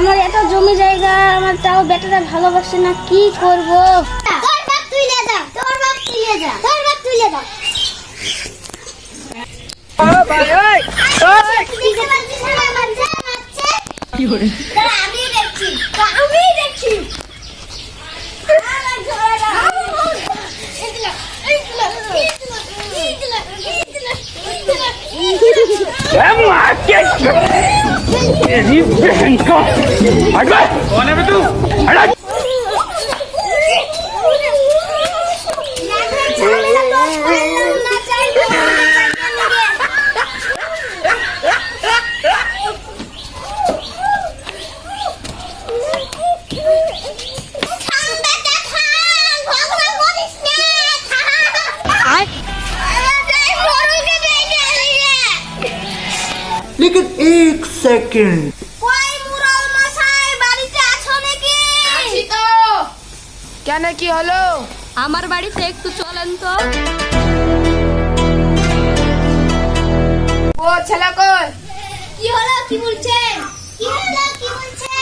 আমার এত জমি জায়গা আমার তাও বেটাটা ভালোবাসে না কি করব? তোর বাপ তুইলে যা তোর বাপ তুইলে যা তোর বাপ তুইলে যা। দিতে পারছিস না আমার যা মারছে দাঁড়া, আমি দেখছি আমি দেখছি আমার ঝোলাটা। এইগুলা, এইগুলা, এইগুলা, এইগুলা, এইগুলা, সেকেন্ড কেন কি হলো? আমার বাড়িতে একটু চলেন তো। ও ছেলে কই? কি হলো কি বলছে? কি হলো কি বলছে?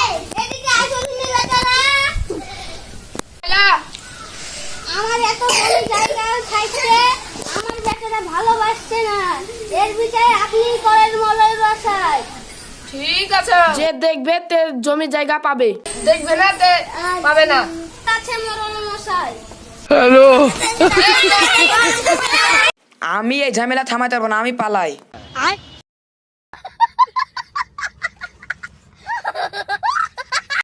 এদিকে আসো আমার এত বড় জায়গা খাইছে আমার বেচারা ভালোবাসছে না। এর বিচারে আপনি করেন ঠিক আছে। যে দেখবে তে জমি জায়গা পাবে। দেখবে না তে পাবে না। আছে মরণ মশাই। আমি এই ঝামেলা থামাতে পারব না আমি পালাই।